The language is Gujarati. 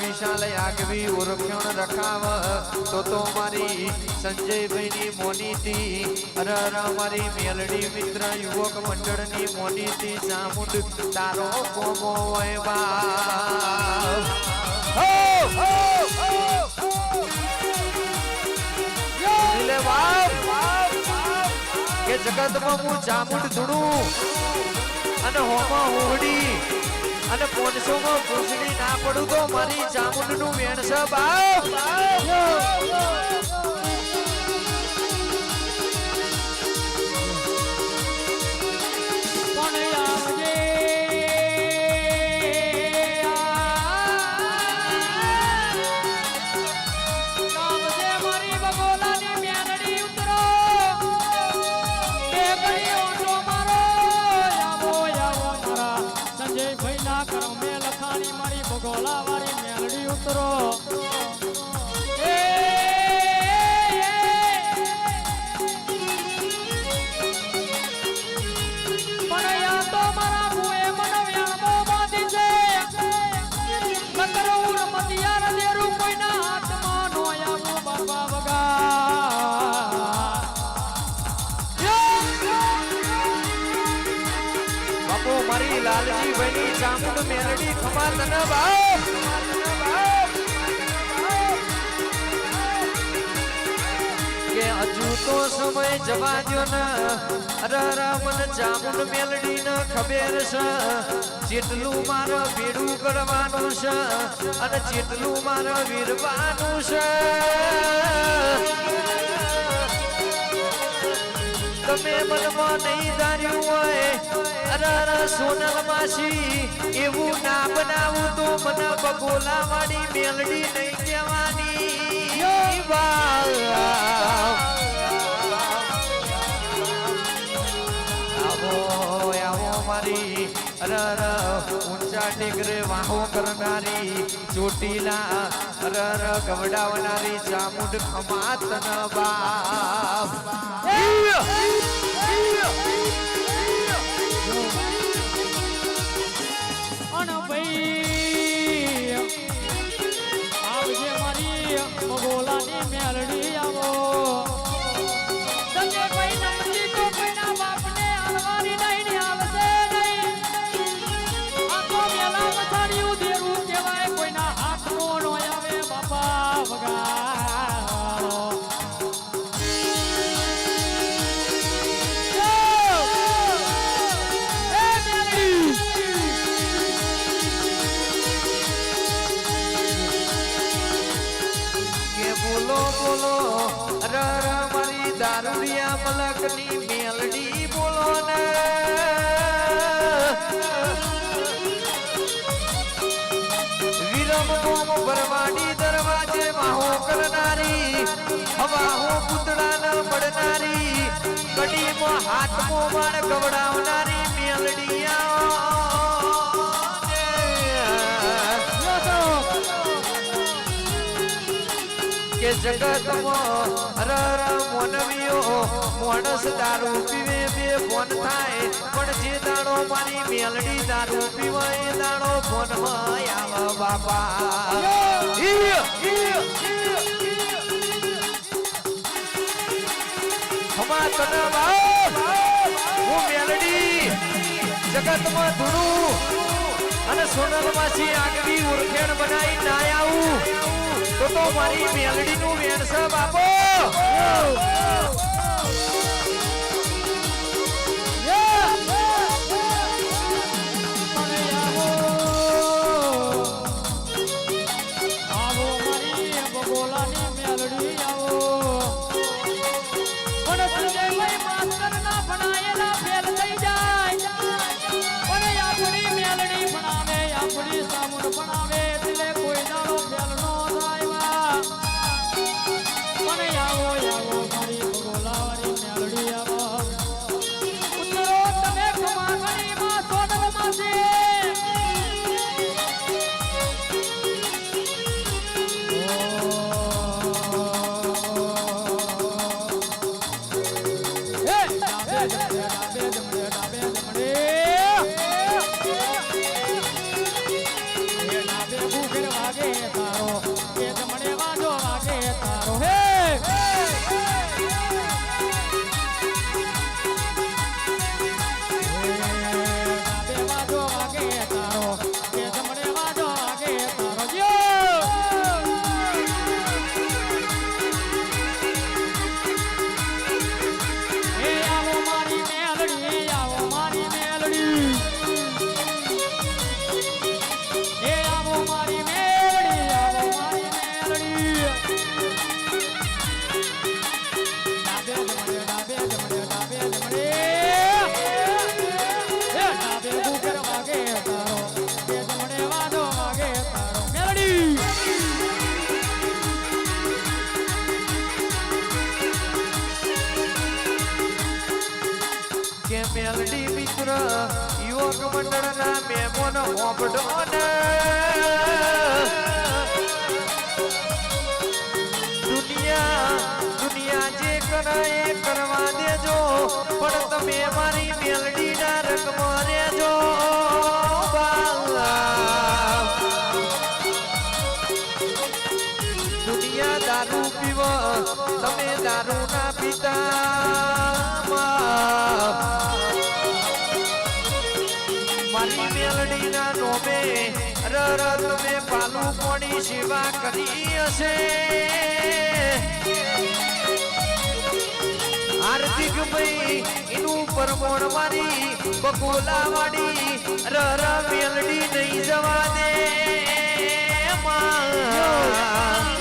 વિશાલ આગવી ઓરખણ રખાવ. તો તો મારી સંજયભાઈની મોનીતી. અર અર મારી મેલડી મિત્ર યુવક મંડળની મોનીતી. ચામુંડ તારો કોમો જગતમાં હું ચામુંડ ધૂણું અને હોમાં હોડી અને પોનસો માં ભૂસડી ના પડું તો મારી ચામુંડનું વેણ છે મારી લાલજી બની ચામુંડ મેરડી ખમા તને બાવ તો સમય જવા દ્યો ને. અરે અરે મને ચામુંડ મેલડી ને ખબેર છે જેટલું મારે વીરું કરવાનું છે અને જેટલું મારે વીરવાનું છે તમે મનમાં નહીં ધાર્યું હોય અરે સોનલ માસી, એવું ના બનાવું તો મને બગોલા વાળી મેલડી નહીં કહેવાની. વાવ. આવો મારી. અરે ઊંચા ટેકરે વાહો કરનારી. ચોટીલા અર ગવડાવનારી ચામુંડ ખમાત ન બાપ આવજે આવો. મલકની મેલડી બોલો ને. વિરમ ગોમ ભરવાડી દરવાજે માહો કરનારી, હવાહો પૂતળા ન પડનારી, કડીમાં હાથમાં માળ ગવડાવનારી મેલડી. જગતમાં અરર મોનવીઓ માણસ દારૂ પીવે, બે ફોન થાય. પણ જે દાડો મારી મેલડી દારૂ પીવે એ દાડો ફોનમાં આવ બાપા. જગતમાં ધૂણું. અને સોનલ માસી આગવી ઓળખેણ બનાવી ના આવું. તો તો મારી મેલડી નું વેણ છે બાપો Yeah, મંડળના દુનિયા દુનિયા જે કરે કરવા દેજો પણ તમે મારી મેલડી ના રહેજો મેલડીના રરત રર તમે પાલું કોની સેવા કરી હશે. હાર્દિક ભાઈ, એનું પરમોણ મારી, બકોલા વાડી, રર મેલડી નહીં જવા દે. માં